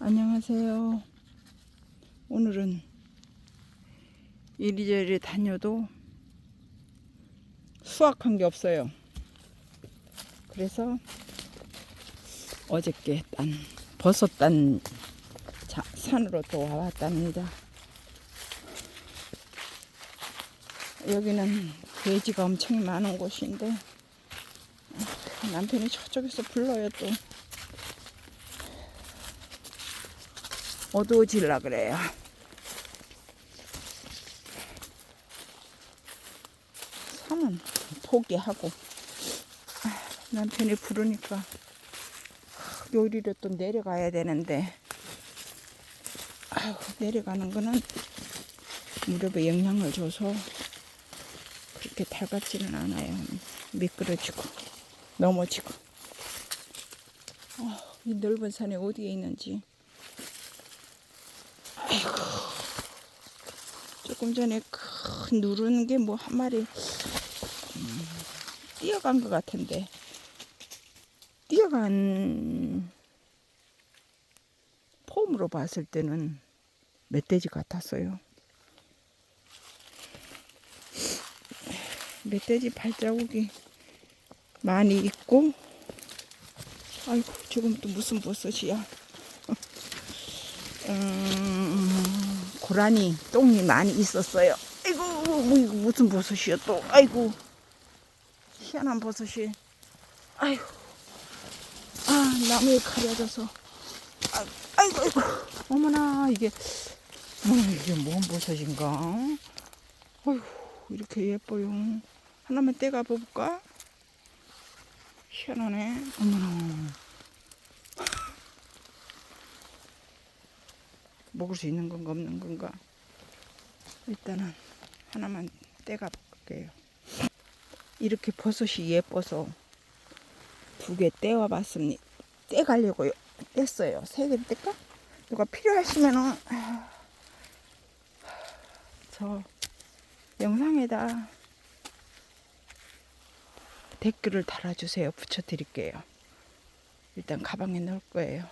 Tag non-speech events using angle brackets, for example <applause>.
안녕하세요. 오늘은 이리저리 다녀도 수확한 게 없어요. 그래서 어저께 딴 버섯 딴 자- 산으로 또 와봤답니다. 여기는 돼지가 엄청 많은 곳인데 남편이 저쪽에서 불러요 또. 어두워질라 그래요. 산은 포기하고 아, 남편이 부르니까 요리로 또 내려가야 되는데 아유, 내려가는 거는 무릎에 영향을 줘서 그렇게 달갑지는 않아요. 미끄러지고 넘어지고 아, 이 넓은 산이 어디에 있는지 조금 전에 큰 누르는 게 뭐 한 마리 음, 뛰어간 것 같은데 뛰어간 폼으로 봤을 때는 멧돼지 같았어요. 멧돼지 발자국이 많이 있고 아이고 지금 또 무슨 버섯이야 <laughs> 음, 고라니 똥이 많이 있었어요. 아이고 뭐 이거 무슨 버섯이야 또. 아이고 희한한 버섯이. 아이고 아 나무에 가려져서. 아, 아이고 아이고. 어머나 이게 어머나 이게 뭔 버섯인가? 아이고 이렇게 예뻐요. 하나만 떼가 볼까? 희한하네. 어머나 먹을 수 있는 건가 없는 건가. 일단은 하나만 떼가 볼게요. 이렇게 버섯이 예뻐서 두 개 떼와 봤습니다. 떼가려고요. 뗐어요. 세 개 뗄까? 누가 필요하시면은 아, 저 영상에다 댓글을 달아주세요. 붙여드릴게요. 일단 가방에 넣을 거예요